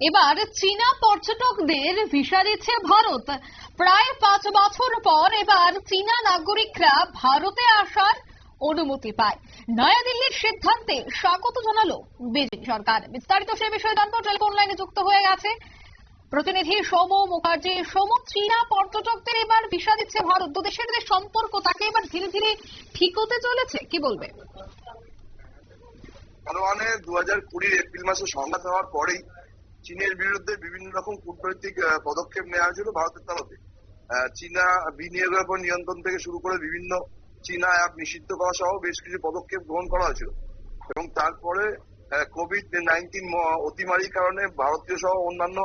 এবার চীনা পর্যটকদের ভিসা দিচ্ছে ভারত। প্রায় পাঁচ বছর পর এবার চীনা নাগরিকরা ভারতে আসার অনুমতি পায়। নয়াদিল্লির সিদ্ধান্তে স্বাগত জানালো বেজিং সরকার। বিস্তারিত সে বিষয়ে জানব। টেলিফোন লাইনে যুক্ত হয়ে গেছে প্রতিনিধি সৌম মুখার্জি। সৌম, চীনা পর্যটকদের এবার ভিসা দিচ্ছে ভারত। দু দেশের যে সম্পর্ক, তাকে এবার ধীরে ধীরে ঠিক হতে চলেছে। কি বলবে? দু হাজার কুড়ির এপ্রিল মাসে সংঘাত হওয়ার পরেই চীনের বিরুদ্ধে বিভিন্ন রকম কূটনৈতিক পদক্ষেপ নেওয়া হয়েছিল ভারতের তরফে। চীনা বিনিয়োগের উপর নিয়ন্ত্রণ থেকে শুরু করে বিভিন্ন চীনা অ্যাপ নিষিদ্ধ করা সহ বেশ কিছু পদক্ষেপ গ্রহণ করা হয়েছিল। এবং তারপরে কোভিড নাইন্টিন অতিমারির কারণে ভারতীয় সহ অন্যান্য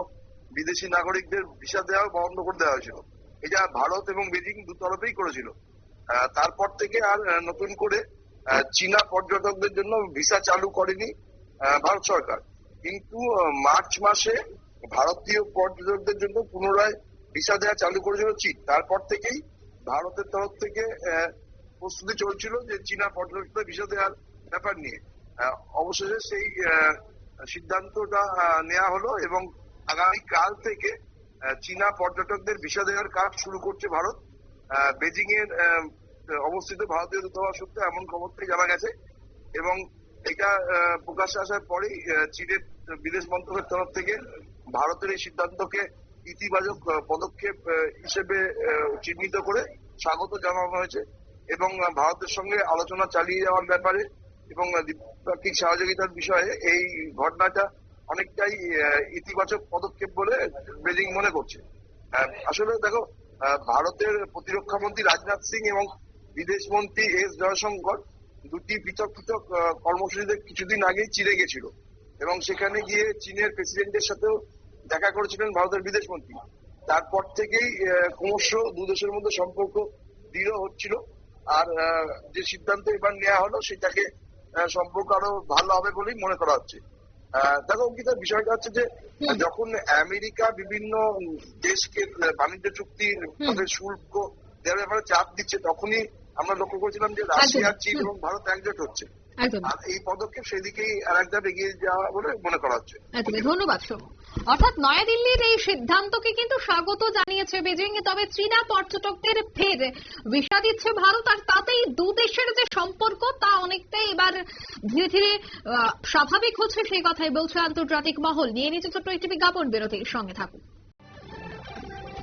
বিদেশি নাগরিকদের ভিসা দেওয়া বন্ধ করে দেওয়া হয়েছিল। এটা ভারত এবং বেজিং দু তরফেই করেছিল। তারপর থেকে আর নতুন করে চীনা পর্যটকদের জন্য ভিসা চালু করেনি ভারত সরকার। কিন্তু মার্চ মাসে ভারতীয় পর্যটকদের জন্য পুনরায় ভিসা দেওয়া চালু করেছিল চীন। তারপর থেকেই ভারতের তরফ থেকে প্রস্তুতি চলছিল যে চীনা পর্যটকদের ভিসা দেওয়ার ব্যাপার নিয়ে। অবশেষে সেই সিদ্ধান্তটা নেওয়া হলো এবং আগামী কাল থেকে চীনা পর্যটকদের ভিসা দেওয়ার কাজ শুরু করছে ভারত। বেজিং এর অবস্থিত ভারতীয় দূতাবাস সূত্রে এমন খবর থেকে জানা গেছে এবং এটা আহ, প্রকাশ্যে আসার পরেই চীনের বিদেশ মন্ত্রকের তরফ থেকে ভারতের এই সিদ্ধান্তকে ইতিবাচক পদক্ষেপ হিসেবে চিহ্নিত করে স্বাগত জানানো হয়েছে এবং ভারতের সঙ্গে আলোচনা চালিয়ে যাওয়ার ব্যাপারে এবং দ্বিপাক্ষিক সহযোগিতার বিষয়ে এই ঘটনাটা অনেকটাই ইতিবাচক পদক্ষেপ বলে বেজিং মনে করছে। আসলে দেখো ভারতের প্রতিরক্ষা মন্ত্রী রাজনাথ সিং এবং বিদেশ মন্ত্রী এস জয়শঙ্কর দুটি পৃথক পৃথক কর্মসূচিতে কিছুদিন আগেই চীনে গেছিল। এবং সেখানে গিয়ে চীনের প্রেসিডেন্টের সাথেও দেখা করেছিলেন ভারতের বিদেশ মন্ত্রী। তারপর থেকেই ক্রমশ দু দেশের মধ্যে সম্পর্ক দৃঢ় হচ্ছিল। আর যে সিদ্ধান্ত এবার নেওয়া হলো সেটাকে সম্পর্ক আরও ভালো হবে বলেই মনে করা হচ্ছে। আহ, দেখো অঙ্কিতা বিষয়টা হচ্ছে যে যখন আমেরিকা বিভিন্ন দেশকে বাণিজ্য চুক্তির শুল্ক দেওয়ার ব্যাপারে চাপ দিচ্ছে তখনই আমরা লক্ষ্য করেছিলাম যে রাশিয়া চীন এবং ভারত একজোট হচ্ছে। আর এই পদক্ষেপ সেদিকেই আর এক ধাপ এগিয়ে যাওয়া বলে মনে করা হচ্ছে। ধন্যবাদ সোম। অর্থাৎ নয়াদিল্লির এই সিদ্ধান্তকে কিন্তু স্বাগত জানিয়েছে বেজিং তবে চীনা পর্যটকদের ফের ভিসা দিচ্ছে ভারত আর তাতেই দু দেশের যে সম্পর্ক তা অনেকটাই এবার ধীরে ধীরে আহ, স্বাভাবিক হচ্ছে সেই কথাই বলছে আন্তর্জাতিক মহল। নিয়ে নিচ্ছে ছোট্ট একটি বিজ্ঞাপন বিরতির সঙ্গে থাকুন।